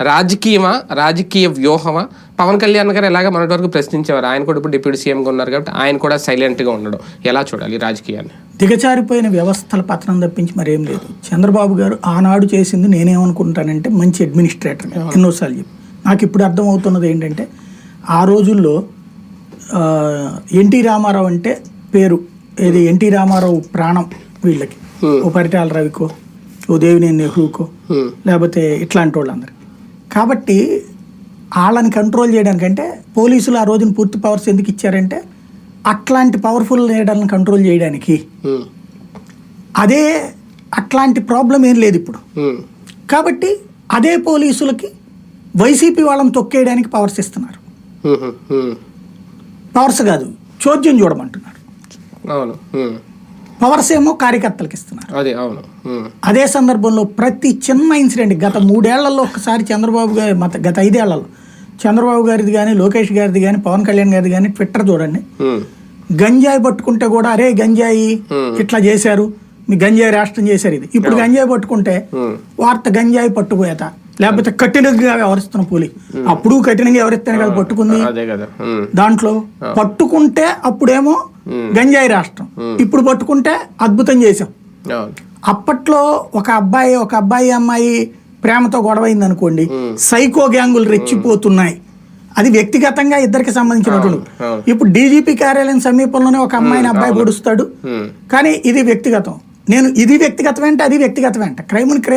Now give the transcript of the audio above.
రాజకీయమా? రాజకీయ వ్యూహమా? పవన్ కళ్యాణ్ గారు ఎలాగ మొన్నటి వరకు ప్రశ్నించేవారు? ఆయన కూడా ఇప్పుడు డిప్యూటీ సీఎంగా ఉన్నారు కాబట్టి ఆయన కూడా సైలెంట్గా ఉండడం. ఎలా చూడాలి రాజకీయాన్ని? దిగజారిపోయిన వ్యవస్థల పతనం తప్పించి మరేం లేదు. చంద్రబాబు గారు ఆనాడు చేసింది నేనేమనుకుంటానంటే మంచి అడ్మినిస్ట్రేటర్ ఎన్నోసార్లు చెప్పి నాకు ఇప్పుడు అర్థమవుతున్నది ఏంటంటే ఆ రోజుల్లో ఎన్టీ రామారావు అంటే పేరు. ఏది ఎన్టీ రామారావు ప్రాణం వీళ్ళకి. ఓ పరిటాల రవికో ఓ దేవినేని నెహ్రూకో. లేకపోతే ఇట్లాంటి వాళ్ళందరికీ. కాబట్టి వాళ్ళని కంట్రోల్ చేయడానికంటే పోలీసులు ఆ రోజున పూర్తి పవర్స్ ఎందుకు ఇచ్చారంటే అట్లాంటి పవర్ఫుల్ లీడర్లను కంట్రోల్ చేయడానికి హ్మ్. అదే అట్లాంటి ప్రాబ్లం ఏం లేదు ఇప్పుడు హ్మ్. కాబట్టి అదే పోలీసులకి వైసీపీ వాళ్ళని తొక్కేయడానికి పవర్స్ ఇస్తున్నారు. పవర్స్ కాదు చోద్యం చూడమంటున్నారు అవును. పవర్స్ ఏమో కార్యకర్తలకు ఇస్తున్నారు. అదే అవును. అదే సందర్భంలో ప్రతి చిన్న ఇన్సిడెంట్ గత మూడేళ్ళలో ఒకసారి చంద్రబాబు గారి మత గత ఐదేళ్ళలో చంద్రబాబు గారిది కానీ లోకేష్ గారిది కానీ పవన్ కళ్యాణ్ గారిది కానీ ట్విట్టర్ చూడండి. గంజాయి పట్టుకుంటే కూడా అరే గంజాయి ఇట్లా చేశారు మీ గంజాయి రాష్ట్రం చేశారు ఇది. ఇప్పుడు గంజాయి పట్టుకుంటే వార్త గంజాయి పట్టుపోయేత లేకపోతే కఠినంగా వ్యవహరిస్తున్న పోలీ అప్పుడు కఠినంగా ఎవరిస్తేనే కదా పట్టుకుంది. దాంట్లో పట్టుకుంటే అప్పుడేమో గంజాయి రాష్ట్రం. ఇప్పుడు పట్టుకుంటే అద్భుతం చేసాం అప్పట్లో ఒక అబ్బాయి ఒక అబ్బాయి అమ్మాయి ప్రేమతో గొడవైంది అనుకోండి సైకో గ్యాంగులు రెచ్చిపోతున్నాయి. అది వ్యక్తిగతంగా ఇద్దరికి సంబంధించినటువంటి. ఇప్పుడు డీజీపీ కార్యాలయం సమీపంలోనే ఒక అమ్మాయిని అబ్బాయి పొడుస్తాడు. కానీ ఇది వ్యక్తిగతం. నేను ఇది వ్యక్తిగతం అంటే అది వ్యక్తిగతం అంటే. Crime crime